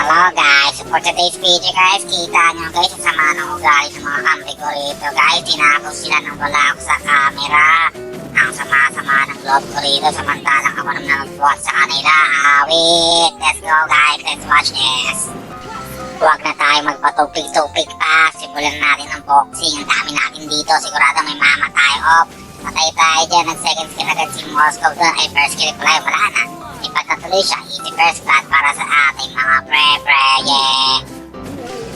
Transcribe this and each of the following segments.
Hello guys, for today's video guys, kita nyo guys ang sama ng ugali ng mga kampi ko rito guys. Tinapos sila nang wala ako sa camera. Ang sama-sama ng loob ko rito samantalang ako naman nagbuhat sa kanila. Awit! Let's go guys, let's watch this. Huwag na tayo magpatupig-tupig pa. Simulan natin ang boxing. Ang dami natin dito. Sigurado may mamatay. Off. Patay tayo dyan. Nag-second skill agad si Moscow doon. Ay, first skill pala. Wala na. Ipagkatuloy siya. Easy first blood para sa ating mga pre-pre. Yeah.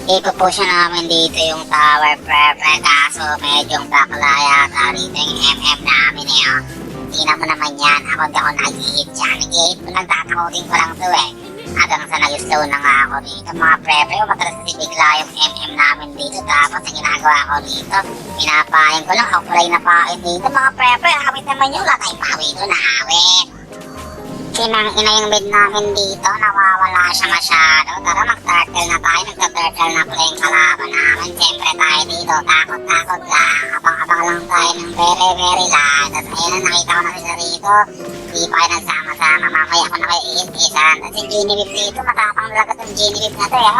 Ipupush na namin dito yung tower pre-pre. Kaso medyo bakla yata rito yung MM namin eh. Oh. Tingnan mo naman yan. Ako di ako nag-hit dyan. Nag-hit mo lang tatakutin ko lang to eh. Hanggang sa nag-slow na nga ako dito mga pre-pre. Matalas kasi bigla yung MM namin dito. Tapos ang ginagawa ko dito, pinapain ko lang. Ako pala yung napain dito mga pre-pre. Awit naman yung wala tayong pawi doon. Awit. Kinang ina yung bed namin dito, nawawala siya masyado. Tara mag-turtle na tayo, nagka-turtle na pala yung kalaban namin. Siyempre tayo dito, takot-takot lang. Abang-abang lang tayo ng very very lang. Tapos ayun na, nakita ko na sila rito. Hindi pa kayo nagsama-sama, mamaya ko na kayo iis-isan. Tapos yung Genevieve dito, matapang talaga itong Genevieve na to eh.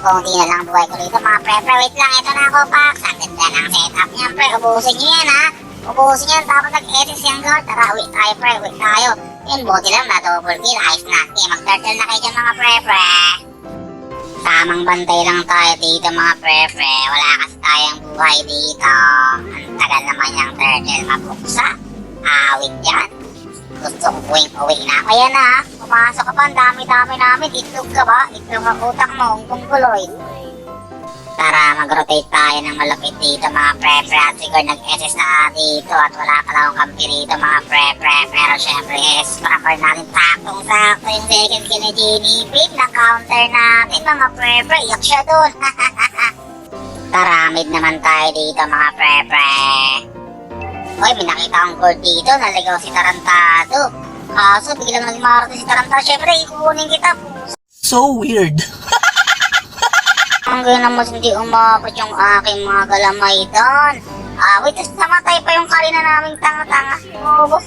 Kung di na lang buhay ko dito, mga pre-pre, wait lang, ito na ako, Pax. Ang ganda ng setup niyan, pre. Ubusin niyo yan, ha. Ubusin yan, tapos nag-edit siyang guard. Tara, uwi tayo, pre, uwi tayo. Yun, buti lang na double kill. Ayos na. Okay, mag-turtle na kayo dyan mga pre-pre. Tamang bantay lang tayo dito mga pre-pre. Wala kasi tayong buhay dito. Ang tagal naman yung turtle mabuksa. Awit yan. Gusto ko uwing-uwi na. Kaya na, pumasok ka pa. Ang dami-dami namin. Itlog ka ba? Itlog ang utak mo. Ang kungkuloy. Tara, mag-rotate tayo ng malapit dito mga pre-pre. At siguro nag-SS na dito at wala pala akong kampi dito mga pre-pre. Pero syempre yes, proper natin. Taktong-sakto yung second kill ni Genie Pip na counter natin mga pre-pre. Iyak siya dun. Tara, mid naman tayo dito mga pre-pre. Uy, may nakita akong gold dito, naligaw si Tarantado. Kaso biglang nagmarato si Tarantado, syempre ikukunin kita. So weird. Hanggang naman hindi umabot yung aking mga galamay doon. Ah, wait, tapos namatay pa yung karina naming tanga-tanga. Bobo.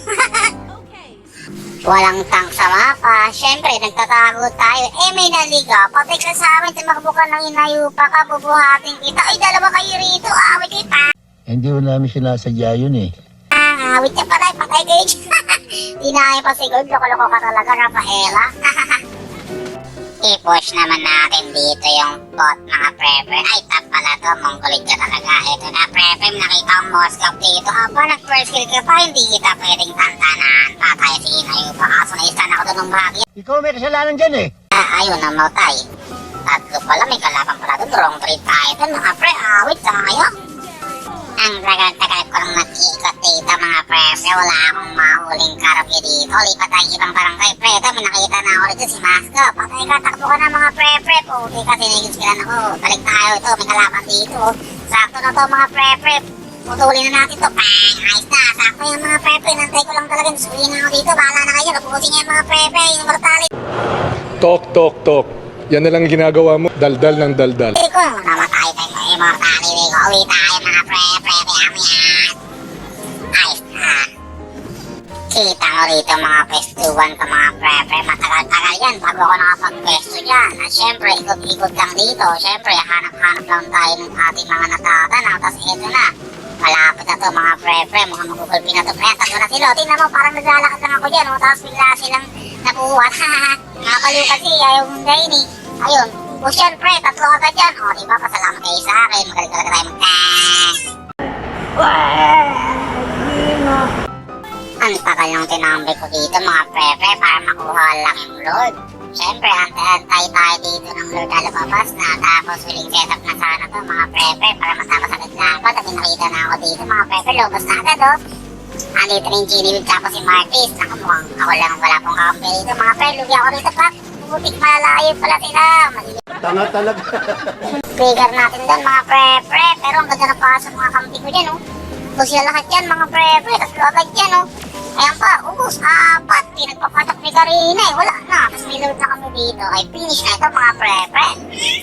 Walang tank sa mapa. Siyempre, nagtatago tayo. Eh, may naliga. Patay ka sa amin, tumakbo ka ng inayupa ka, bubuhatin kita. Ay, dalawa kayo rito. Awit kita. Hindi ko namin sinasadya yun eh. Ah, awit ka patay, patay kayo. Dinahin pa siguro, loko-loko ka talaga, Rafaela. I-push naman natin dito yung bot mga prepper. Ay, tap pala to. Mongoloid ka talaga. Ito na, prepper. Nakita ang Moscow dito. Aba, nag-first kill ka pa. Hindi kita pwedeng tantanan. Patay si Inayo pa. Kaso na-stun ako doon ng bahagya. Ikaw may kasalanan dyan eh. Ah, ayun na matay. Tatlo pala. May kalaban pala doon. Wrong trade tayo. Mga pre, awit tayo. Ang tagal-tagal ko lang nag-iikot dito mga pre. Pre, wala akong mahuling karapyo dito. Lipat tayo ibang barangay pre. Ito, may nakita na ako dito si Masco. Patay ka, takbo ka na mga pre pre. Puti ka, sinigiskilan ako. Balik tayo ito, may kalaban dito. Sakto na to mga pre pre. Putulin na natin to. Bang! Ayos na. Sakto yan mga pre pre. Nantay ko lang talaga. Suwi na ako dito. Bahala na kayo. Kapusin niya mga pre pre. Yung mortality. Tok, tok, tok. Yan na lang ang ginagawa mo. Daldal ng daldal. Tayo sa immortality ko. Uwi tayo mga pre, pre, pre, yan. Ayos na. Kita ko rito mga pestuan ko mga pre, pre. Matagal-tagal yan bago ako nakapag-pesto dyan. At syempre, ikot-ikot lang dito. Syempre, hanap-hanap lang tayo ng ating mga natatanaw. Tapos ito na. Malapit na to mga pre, pre. Mukhang magugulpi na to pre. Tatlo na sila. Tingnan mo, parang naglalakad lang ako dyan. Oh. Tapos bigla silang nakuha. Nakakaliw kasi, ayaw mong gain. Ayun, push yan pre, tatlo agad yan. O, diba, pasalamat kayo sa akin. Magaling talaga tayo mag-tank. Ang tagal ng tinambay ko dito mga pre-pre para makuha lang yung Lord. Siyempre, antay-antay tayo dito ng Lord na lumabas na tapos huling setup na sana to mga pre-pre para matapos agad lapat at nakita na ako dito mga pre-pre, lumabas na agad oh. Andito na yung Genevieve tapos si Martis. Naku, ako lang wala pong kampi dito mga pre. Lugi ako dito pa. Butik malayo pala sila. Malilit Tanga talaga. trigger natin doon mga pre-pre. Pero ang ganda na pasok mga kampi ko dyan, oh. Ubus sila lahat yan mga pre-pre. Tatlo agad yan, oh. Ayan pa, ubus, apat. Pinagpapatak ni Karina, eh. Wala na. Tapos may load na kami dito. Ay, finish na ito mga pre-pre.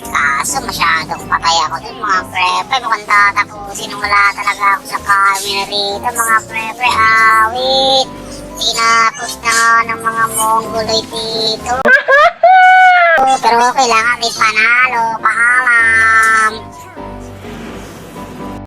Kaso masyadong patay ako dun mga pre-pre. Mukhang tatapusin wala talaga ako sa camera rito mga pre-pre. Awit. Tinapos na ng mga mongoloid dito. Pero kailangan at least panalo. Bahaw